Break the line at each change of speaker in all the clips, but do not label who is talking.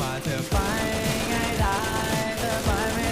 ว่าเธอไปง่ายได้เธอไปไม่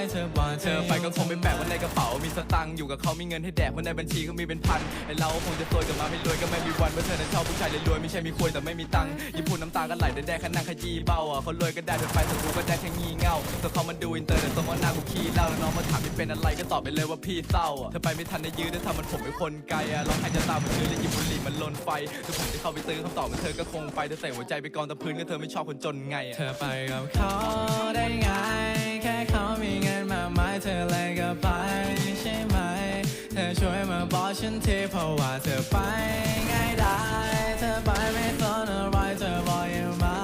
อจะไปเธอบอก
เธอไปก็คงไม่แปลกว่าในกระเป๋ามีสตังค์อยู่กับเขามีเงินให้แดกเพราในบัญชีก็มีเป็นพันไอเราคงจะซวยกับมาไม่รวยก็ไม่มีวันเพราะเธอนั้นชอบผู้ชายรวยๆไม่ใช่มีคุยแต่ไม่มีตังค์ยิ่งพูดน้ำตากันไหลแต่แดกขนาดขยี้เบ้าอะเขารวยก็ได้เธอไปแต่กูก็ได้แค่งี่เง่าแต่เขามาดูอินเตอร์แต่สมมติหน้ากูขี้เล้าแล้วน้องมาถามไม่เป็นอะไรก็ตอบไปเลยว่าพี่เศร้าอะเธอไปไม่ทันได้ยื้อได้ทำมันผมเป็นคนไกลอะร้องไห้จะตามมาชื้อแล้วหยิบบุหรี่มันลนไฟแต่ผมจะเข้าไปตื้อคำตอบมันเธอก็คงไปเธอใส่หัวใจไปกองตะพื้นก็เธอไม่ชอบคนจนไง
เธอไปกับเขาได้ไง ธอเลยก็ไปใช่ไหม เธอช่วยมาบอกฉันทีเพราะว่าเธอไปง่ายได้ เธอไปไม่สนอะไรเธอบอกอย่ามา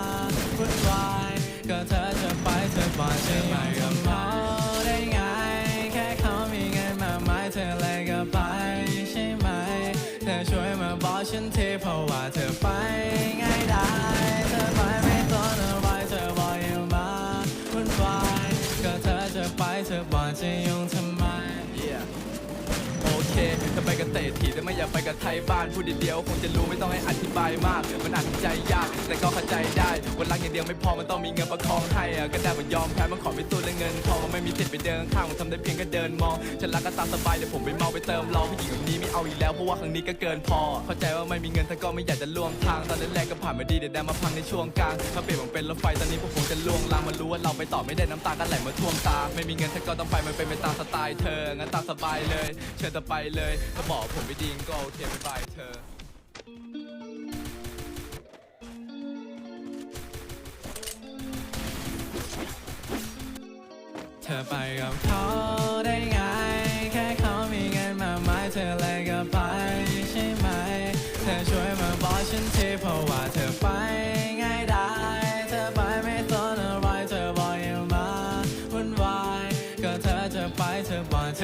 พูดวายก็เธอจะไปเธอบอกใช่ไปกับ
เขา กับเตะถีแต่ไม่อยากไปกับไทยบ้านพูดเดียวคงจะรู้ไม่ต้องให้อธิบายมากมันอาจจะใจยากแต่ก็เข้าใจได้วันรักอย่างเดียวไม่พอมันต้องมีเงินประคองให้อะก็ได้มันยอมแพ้มันขอไม่สู้เรื่องเงินทองมันไม่มีสิทธิ์ไปเดินข้างมันทำได้เพียงแค่เดินมองฉันรักก็ตามสบายเดี๋ยวผมไปเมาไปเติมรอผู้หญิงแบบนี้ไม่เอาอีกแล้วเพราะว่าครั้งนี้ก็เกินพอ เข้าใจว่าไม่มีเงินแต่ก็ไม่อยากจะล่วงทางตอนแรกๆก็ผ่านมาดีเดี๋ยวได้มาพังในช่วงกลางถ้าเปลี่ยนมันเป็นรถไฟตอนนี้พวกผมจะล่วงลางมันรู้ว่าเราไปต่อไม่ได้น้ำตาก็ไหลมาท่วมตา ไม่มีเงินแต่ก็ต้องไปมันเป็นไปตามสไตล์เธองั้นตามสบายเลย เชิญเธอไปเลยถ้าบอกผมไม่ดีก็โอเคไปบายเธอ
เธอไปกับเขาได้ไง แค่เขามีเงินมากมายเธอเลยก็ไปใช่ไหม เธอช่วยมาบอกฉันทีเพราะว่าเธอ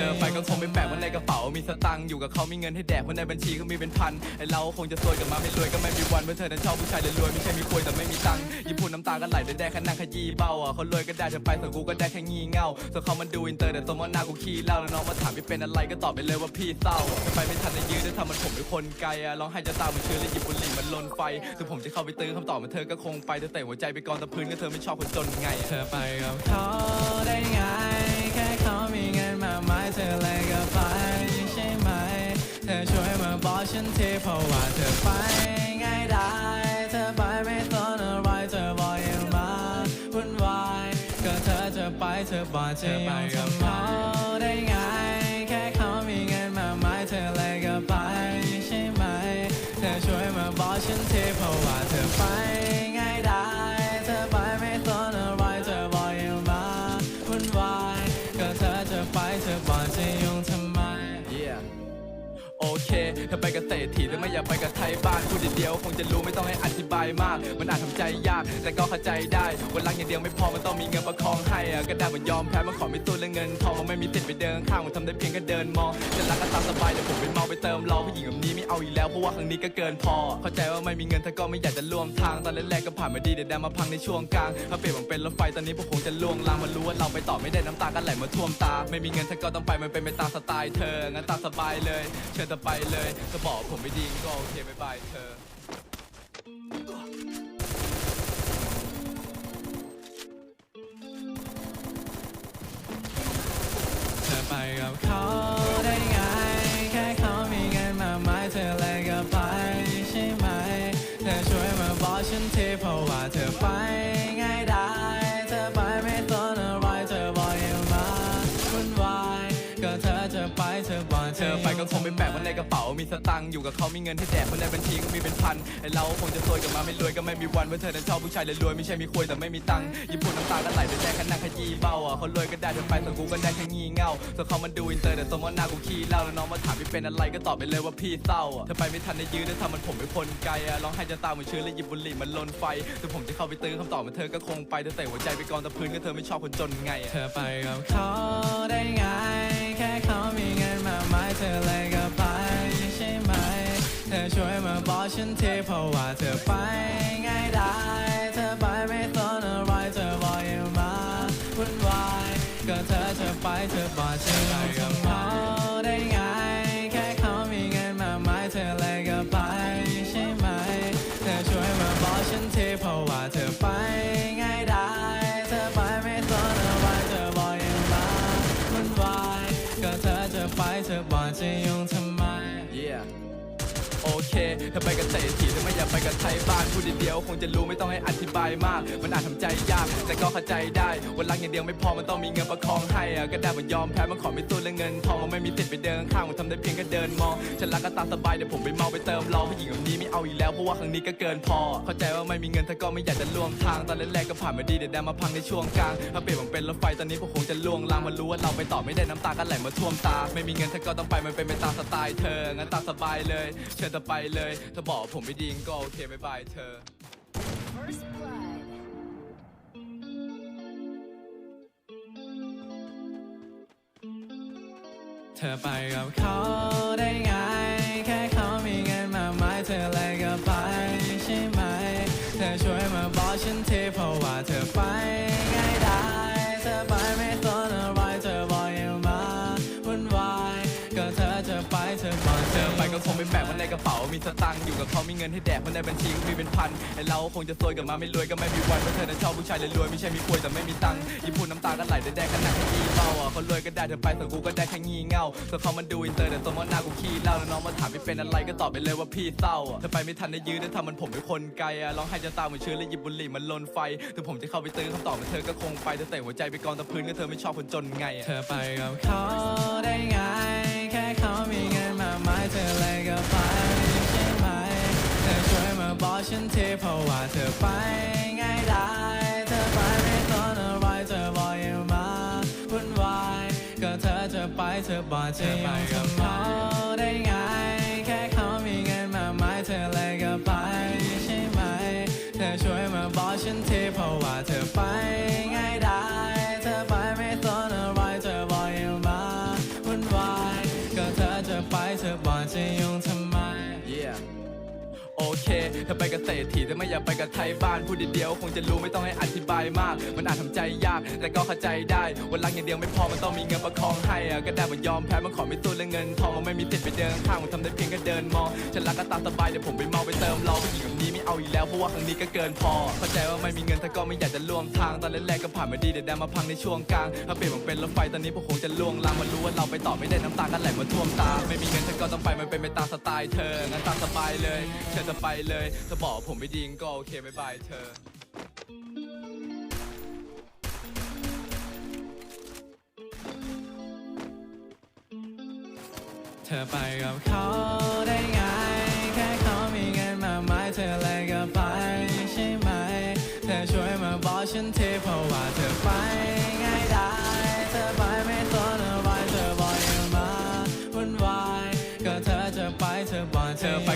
ธอไปก็
คงไม่แปลกว่าในกระเป๋ามีสตังค์อยู่กับเขามีเงินให้แดกเพราะในบัญชีก็มีเป็นพันไอเราคงจะซวยกับมาไม่รวยก็ไม่มีวันเพราะเธอนั้นชอบผู้ชายรวยไม่ใช่มีคุยแต่ไม่มีตังค์ยิ่งพูดน้ำตากันไหลแต่แดกขนาดขยี้เบาอะเขารวยก็ได้เธอไปส่วนกูก็ได้แค่งี่เง่าส่วนเขามันดูอินเตอร์แต่สมมติหน้ากูขี้เล้าแล้วน้องมาถามไม่เป็นอะไรก็ตอบไปเลยว่าพี่เศร้าเธอไปไม่ทันได้ยื้อได้ทำมันผมเป็นคนไกลอะร้องไห้จะตามมันเชื้อแล้วหยิบบุหรี่มันลนไฟถึงผมจะเข้าไปตื้อคำตอบมันเธอก็คงไปเธอแต่หัวใจไปกองตะพื้นก็เธอไม่ชอบคนจนไง
เธอไปกับเขาได้ไง เขามีเงินมากมายเธอเลยก็ไปใช่ไหม เธอช่วยมาบอกฉันทีเพราะว่าเธอไปง่ายได้เธอไปไม่ต้อะไรเธอบอกอย่ามาวุ่นวายก็เธอจะไปเธอบอกจะไปกับเขา
ถ้าไปกับเศรษฐีแต่ไม่อยากไปกับไทยบ้านพูดเดียวคงจะรู้ไม่ต้องให้อธิบายมาก มันอาจทำใจยาก แต่ก็เข้าใจได้วันรักอย่างเดียวไม่พอมันต้องมีเงินประคองให้อะก็ได้มันยอมแพ้มันขอไม่สู้เรื่องเงินทองมันไม่มีสิทธิ์ไปเดินข้างมันทำได้เพียงแค่เดินมองฉันรักก็ตามสบายเดี๋ยวผมไปเมาไปเติมรอผู้หญิงแบบนี้ไม่เอาอีกแล้วเพราะว่าครั้งนี้ก็เกินพอ เข้าใจว่าไม่มีเงินแต่ก็ไม่อยากจะร่วมทางตอนแรกๆก็ผ่านมาดีเดี๋ยวได้มาพังในช่วงกลางถ้าเปลี่ยนมันเป็นรถไฟตอนนี้พวกคงจะล่วงลางมันรู้ว่าเราไปต่อไม่ได้น้ำตาก็ไหลมาท่วมตา ไม่มีเงินแต่ก็ต้องไปมันเป็นไปตามสไตล์เธองั้นตามสบายเลย เชิญเธอไปเลยถ้าบอกผมไม่ดีก็โอเคบายบายเธอ
เธอไปกับเขา เธอไปก็
คงไม่แปลกว่าในกระเป๋ามีสตังค์อยู่กับเขามีเงินให้แดกเพราในบัญชีก็มีเป็นพันไอเราคงจะซวยกับมาไม่รวยก็ไม่มีวันเพราะเธอนั้นชอบผู้ชายรวยไม่ใช่มีคุยแต่ไม่มีตังค์ยิ่งพูดน้ำตาก็ไหลแต่แดกขนาดขยี้เบ้าอะเขารวยก็ได้เธอไปส่วนกูก็ได้แค่งี่เง่าส่วนเขามันดูอินเตอร์แต่สมมติหน้ากูขี้เล้าแล้วน้องมาถามไม่เป็นอะไรก็ตอบไปเลยว่าพี่เศร้าอะเธอไปไม่ทันได้ยื้อได้ทำมันผมเป็นคนไกลอะร้องไห้จะตาเหมือนชื้อแล้วหยิบบุหรี่มันลนไฟถึงผมจะเข้าไปตื้อคำตอบมันเธอก็คงไปเธอแต่หัวใจไปกองตะพื้นก็เธอไม่ชอบคนจนไง
เธอไปกับเขาได้ไง ธอเลยก็ไปใช่ไหม เธอช่วยมาบอกฉันทีเพราะว่าเธอไปง่ายได้ เธอไปไม่สนอะไรเธอบอกอย่ามาวุ่นวายก็เธอเธอไปเธอบอกฉันเลยก็ไป
ถ้าไปกับเศรษฐีแต่ไม่อยากไปกับไทยบ้านพูดเดียวคงจะรู้ไม่ต้องให้อธิบายมาก มันอาจทำใจยาก แต่ก็เข้าใจได้วันรักอย่างเดียวไม่พอมันต้องมีเงินประคองให้อะก็ได้มันยอมแพ้มันขอไม่ตู้เรื่องเงินทองมันไม่มีสิทธิ์ไปเดินข้างมันทำได้เพียงแค่เดินมองฉันรักก็ตามสบายเดี๋ยวผมไปเมาไปเติมรอผู้หญิงแบบนี้ไม่เอาอีกแล้วเพราะว่าครั้งนี้ก็เกินพอ เข้าใจว่าไม่มีเงินแต่ก็ไม่อยากจะล่วงทางตอนแรกๆก็ผ่านมาดีเดี๋ยวได้มาพังในช่วงกลางถ้าเปรียบมันเป็นรถไฟตอนนี้ก็คงจะล่วงลางมันรู้ว่าเราไปต่อไม่ได้น้ำตาก็ไหลมาท่วมตา ไม่มีเงินเธอก็ต้องไปมันเป็นไปตามสไตล์เธองั้นตามสบายเลย เชิญเธอไปเลยเธอบอกว่าผมไม่ดีก็โอเคบายบายเธอ
First blood.
เธอไปกับเขาได้ไง แค่เขามีเงินมากมายเธอเลยก็ไปใช่ไหม เธอช่วยมาบอกฉันทีเพราะว่าเธอไปามีส
ตังค์อยู่กับเขามีเงินให้แดกมันในบัญชีก็มีเป็นพันไอเราคงจะซวยกับมาไม่รวยก็ไม่มีวันเพราะเธอนั้นชอบผู้ชายรวยไม่ใช่มีควยแต่ไม่มีตังค์ญี่ปุ่นน้ำตาก็ไหลได้แดกกันหนักขยี้เบาอะเขารวยก็ได้เธอไปแต่กูก็ได้แค่งี่เง่าส่วนเขามันดูอินเตอร์แต่สมมติหน้ากูขี้เล้าแล้วน้องมาถามไม่เป็นอะไรก็ตอบไปเลยว่าพี่เศร้าอะเธอไปไม่ทันได้ยื้อได้ทำมันผมเป็นคนไกลอะร้องไห้จะตาเหมือนเชื้อแล้วหยิบบุหรี่มันลนไฟถึงผมจะเข้าไปตื้อคำตอบมันเธอก็คงไปแต่เตะหัวใจไปกองตะพื้นก็เธอไม่ชอบคนจนไง
เธอไปกับเขาได้ไง ฉันทีเพราะว่าเธอไปง่ายได้เธอไปไม่สนอะไรเธอบอกอย่ามาวุ่นวายก็เธอจะไปเธอบอกจะยุ่งทำเขา
ถ้าไปกับเศรษฐีแต่ไม่อยากไปกับไทยบ้านพูดเดียวคงจะรู้ไม่ต้องให้อธิบายมาก มันอาจทำใจยากแต่ก็เข้าใจได้วันรักอย่างเดียวไม่พอมันต้องมีเงินประคองให้อะก็ได้มันยอมแพ้มันขอไม่ตู้เรื่องเงินทองมันไม่มีสิทธิ์ไปเดินข้างมันทำได้เพียงแค่เดินมองฉันรักก็ตามสบายเดี๋ยวผมไปเมาไปเติมรอผู้หญิงแบบนี้ไม่เอาอีกแล้วเพราะว่าครั้งนี้ก็เกินพอ เข้าใจว่าไม่มีเงินแต่ก็ไม่อยากจะล่วงทางตอนแรกๆก็ผ่านมาดีเดี๋ยวได้มาพังในช่วงกลางถ้าเปลี่ยนมันเป็นรถไฟตอนนี้พวกคงจะล่วงลางมันรู้ว่าเราไปต่อไม่ได้น้ำตาก็ไหลมาท่วมตา ไม่มีเงินเธอก็ต้องไปมันเป็นไปตามสไตล์เธองั้นตามสบายเลยเชิญเธอไปเลยถ้าบอกว่าผมไม่ดีก็โอเคบายบายเธอ
เธอไปกับเขา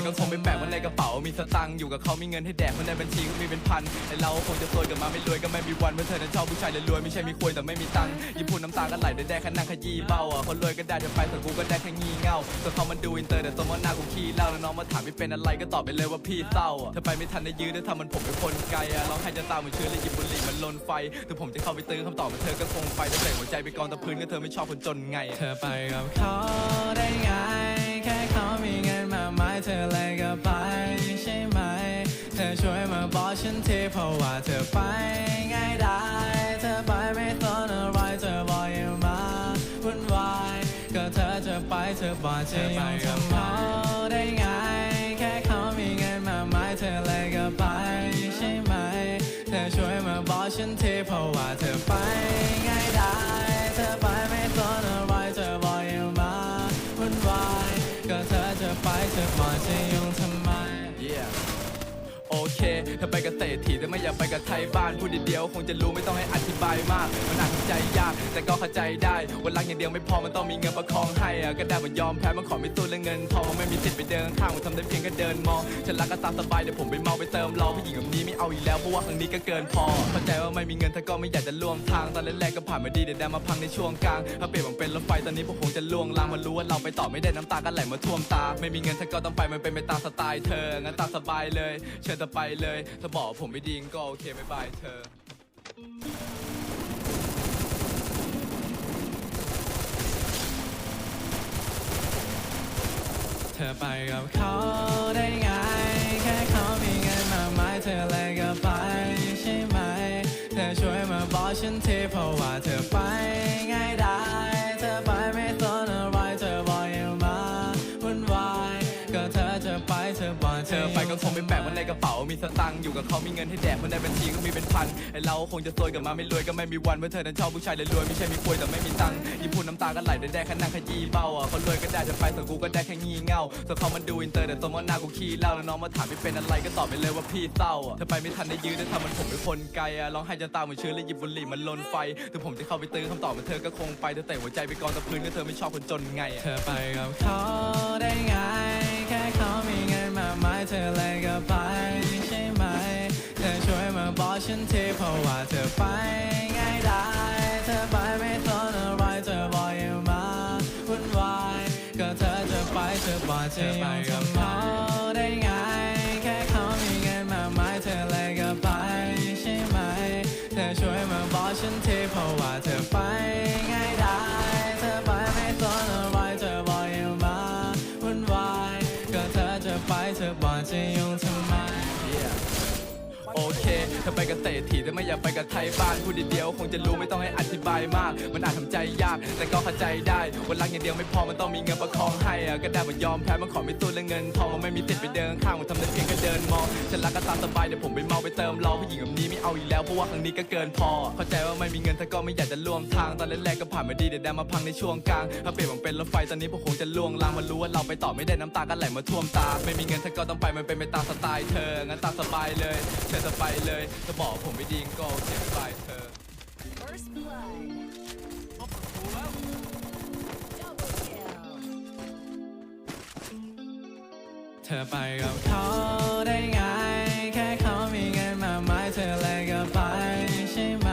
ก็
คงไม่แบกมันในกระเป๋ามีสตังค์อยู่กับเขามีเงินให้แดกมันในบัญชีก็มีเป็นพันไอเราคงจะซวยกับมาไม่รวยก็ไม่มีวันเพราะเธอนั้นชอบผู้ชายรวยไม่ใช่มีควยแต่ไม่มีตังค์ญี่ปุ่นน้ำตาก็ไหลได้แดกขนาดขยี้เบ้าอะคนรวยก็ได้เธอไปแต่กูก็ได้แค่งี่เง่าส่วนเขามันดูอินเตอร์แต่สมมติหน้ากูขี้เล้าแล้วน้องมาถามไม่เป็นอะไรก็ตอบไปเลยว่าพี่เศร้าอะเธอไปไม่ทันได้ยื้อได้ทำมันผมเป็นคนไกลอะร้องไห้จะตามเหมือนเชื้อเลยหยิบบุหรี่มันลนไฟถึงผมจะเข้าไปตื้อคำตอบมันเธอก็คงไปแต่เตะหัวใจไปกองตะพื้นก็เธอไม่ชอบคนจนไง
เธอไปกับเขาได้ เธอเลยก็ไปใช่ไหม เธอช่วยมาบอกฉันทีเพราะว่าเธอไปง่ายได้ เธอไปไม่สนอะไรเธอบอกอย่ามาวุ่นวายก็เธอจะไปเธอบอกจะยุ่งทำเขาได้ไง แค่เขามีเงินมากมายเธอเลยก็ไปใช่ไหม เธอช่วยมาบอกฉันทีเพราะว่าเธอไปง่ายได้เธอไปไม่สนอะไรเธอบอกอย่ามาวุ่นวายก็เธอ จะไเค
ถ้าไปกับเศรษฐีแต่ไม่อยากไปกับไทยบ้านพูดเดียวคงจะรู้ไม่ต้องให้อธิบายมาก มันอาจใจยาก แต่ก็เข้าใจได้วันรักอย่างเดียวไม่พอมันต้องมีเงินประคองให้อะก็ได้มันยอมแพ้มันขอไม่ตู้เรื่องเงินทองมันไม่มีสิทธิ์ไปเดินข้างมันทำได้เพียงแค่เดินมองฉันรักก็ตามสบายเดี๋ยวผมไปเมาไปเติมรอผู้หญิงแบบนี้ไม่เอาอีกแล้วเพราะว่าครั้งนี้ก็เกินพอเข้าใจว่าไม่มีเงินแต่ก็ไม่อยากจะล่วงทางตอนแรกๆก็ผ่านมาดีเดี๋ยวได้มาพังในช่วงกลางถ้าเปลี่ยนมันเป็นรถไฟตอนนี้พวกคงจะล่วงลางมันรู้ว่าเราไปต่อไม่ได้น้ำตาก็ไหลมาท่วมตา ไม่มีเงินเธอก็ต้องไปมันเป็นไปตามสไตล์เธองั้นตามสบายเลยเชิญเธอไปเลย ถ้าบอกผมไม่ดีก็โอเคไม่บายเธอ เธ
อไปกับเขาได้ไง แค่เขามีเงินมากมายเธอเลยก็ไปใช่ไหม เธอช่วยมาบอกฉันทีเพราะว่าเธอไปง่ายได้ เธอไปไม่ ก็
คงไม่แปลกว่าในกระเป๋ามีสตังค์อยู่กับเขามีเงินให้แดกคนในบัญชีก็มีเป็นพันไอเราคงจะซวยกับมาไม่รวยก็ไม่มีวันเพราะเธอนั้นชอบผู้ชายเลยรวยไม่ใช่มีคุยแต่ไม่มีตังค์ยิ่งพูดน้ำตาก็ไหลได้แดกขนาดขยี้เบ้าอะคนรวยก็ได้จะไปส่วนกูก็ได้แค่งี่เง่าส่วนเขามันดูอินเตอร์แต่ตัวมันหน้ากูขี้เหล้าแล้วน้องมาถามไม่เป็นอะไรก็ตอบไปเลยว่าพี่เศร้าอะเธอไปไม่ทันได้ยืนได้ทำมันผมเป็นคนไกลอะร้องไห้จนตาเหมือนเชื้อแล้วหยิบบุหรี่มันลนไฟถึงผมจะเข้าไปตื้อคำตอบมันเธอก็คงไปเธอแต่หัวใจไปกองกับพื้นก็เธอไม่ชอบคนจนไง
เธอไปกับเขาได้ไง เงินมากมายเธอเลยก็ไปใช่ไหม เธอช่วยมาบอกฉันทีเพราะว่าเธอไปง่ายได้เธอไปไม่สนอะไรเธอบอกอย่ามาวุ่นวายก็เธอจะไปเธอบอกจะไปกับเขาได้ไงแค่เขามีเงินมากมายเธอเลยก็ไปใช่ไหม เธอช่วยมาบอกฉันทีเพราะว่าเธอไป เค
เธอไปกับเศรษฐีแต่ไม่อยากไปกับไทยบ้านพูดเดียวคงจะรู้ไม่ต้องให้อธิบายมาก มันอาจทำใจยากแต่ก็เข้าใจได้วันรักอย่างเดียวไม่พอมันต้องมีเงินประคองให้อะก็ได้มันยอมแพ้มันขอไม่ตู้เรื่องเงินทองมันไม่มีสิทธิ์ไปเดินข้างมันทำได้เพียงแค่เดินมองฉันรักก็ตามสบายเดี๋ยวผมไปเมาไปเติมรอผู้หญิงแบบนี้ไม่เอาอีกแล้วเพราะว่าครั้งนี้ก็เกินพอ เข้าใจว่าไม่มีเงินแต่ก็ไม่อยากจะร่วมทางตอนแรกๆก็ผ่านมาดีเดี๋ยวแดนมาพังในช่วงกลางถ้าเปลี่ยนมันเป็นรถไฟตอนนี้พวกคงจะล่วงลางมันรู้ว่าเราไปต่อไม่ได้น้ำตาก็ไหลมาท่วมตา ไม่มีเงินเธอก็ต้องไปมันเป็นไปตามสไตล์เธองั้นตามสบายเลยเธอจะไปเลยเธอบอกผมไม่ดีก็โอเคบายเธอ
First blood. Double kill.
เธอไปกับเขาได้ไง แค่เขามีเงินมากมายเธอเลยก็ไปใช่ไหม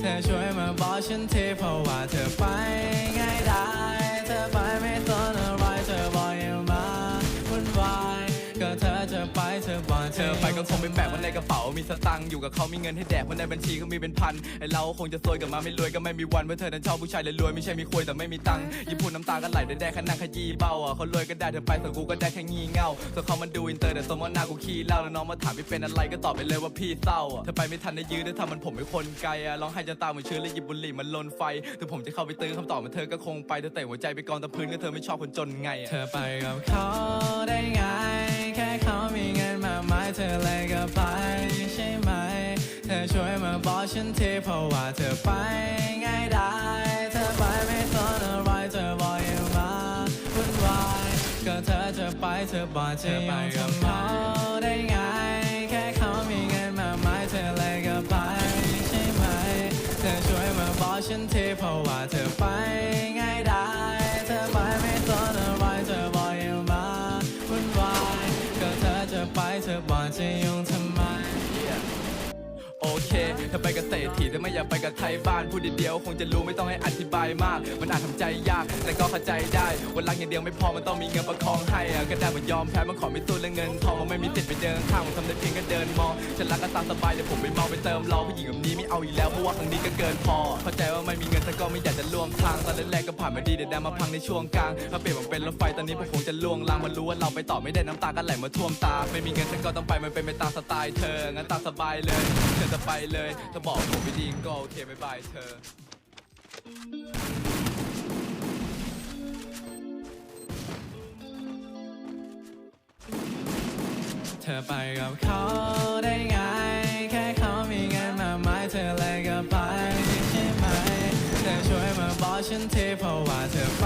เธอช่วยมาบอกฉันทีเพราะว่าเธอไปง่ายได้ เธอไปไม่สนอะไรเธอบอกอย่ามาวุ่นวายก็เธอจะไปเธอบอก
เธอไปก็คงไม่แปลกว่าในกระเป๋า มีสตังค์อยู่กับเขามีเงินให้แดกคนในบัญชีก็มีเป็นพันไอเราคงจะซวยกับมาไม่รวยก็ไม่มีวันเพราะเธอนั้นชอบผู้ชายเลยรวยไม่ใช่มีคุยแต่ไม่มีตังค์ยิ่งพูดน้ำตาก็ไหลได้แดกขนาดขยี้เบาอะเขารวยก็ได้เธอไปส่วนกูก็ได้แค่งี่เง่าส่วนเขามันดูอินเตอร์แต่ตัวมันหน้ากูขี้เล้าแล้วน้องมาถามไม่เป็นอะไรก็ตอบไปเลยว่าพี่เศร้าอะเธอไปไม่ทันได้ยืนได้ทำมันผมเป็นคนไกลอะร้องไห้จนตาเหมือนเชื้อแล้วหยิบบุหรี่มันลนไฟถึงผมจะเข้าไปตื้อคำตอบมันเธอก็คงไปเธอแต่หัวใจไปกองกับพื้นก็เธอไม่ชอบคนจนไง
เธอไปกับเขาได้ไง แค่เขามีเงินมากมายเธอเลยก็ไปใช่ไหมเธอ ช่วยมาบอกฉันทีเพราะว่าเธอไปง่ายได้เธอไปไม่สนอะไรเธอบอกอย่ามาวุ่นวายก็เธอจะไปเธอบอกจะไปกับเขาได้ไงแค่เขามีเงินมาไม้เธอเลยก็ไปใช่ไหม เธอช่วยมาบอกฉันทีเพราะว่า
โอเคเธอไปกับเศรษฐีแต่ไม่อยากไปกับไทยบ้านพูดเดียวคงจะรู้ไม่ต้องให้อธิบายมาก มันอาจทำใจยาก แต่ก็เข้าใจได้วันรักอย่างเดียวไม่พอมันต้องมีเงินประคองให้อะก็ได้มันยอมแพ้มันขอไม่ตู้เรื่องเงินทองมันไม่มีสิทธิ์ไปเดินข้างมันทำได้เพียงแค่เดินมองฉันรักก็ตามสบายเดี๋ยวผมไปเมาไปเติมรอผู้หญิงแบบนี้ไม่เอาอีกแล้วเพราะว่าครั้งนี้ก็เกินพอเข้าใจว่าไม่มีเงินแต่ก็ไม่อยากจะร่วมทางตอนแรกๆก็ผ่านมาดีเดี๋ยวแดนมาพังในช่วงกลางถ้าเปลี่ยนมันเป็นรถไฟตอนนี้พวกคงจะล่วงลางมันรู้ว่าเราไปต่อไม่ได้น้ำตาก็ไหลมาท่วมตา ไม่มีเงินแต่ก็ต้องไปมันเป็นไปตามสไตล์เธองั้นตามสบายเลยเธอจะไปเลยเธอบอกผมไม่ดีก็โอเคบายบายเธอ
เธอไปกับเขาได้ไง แค่เขามีเงินมากมายเธอเลยก็ไปใช่ไหม เธอช่วยมาบอกฉันทีเพราะว่าเธอไป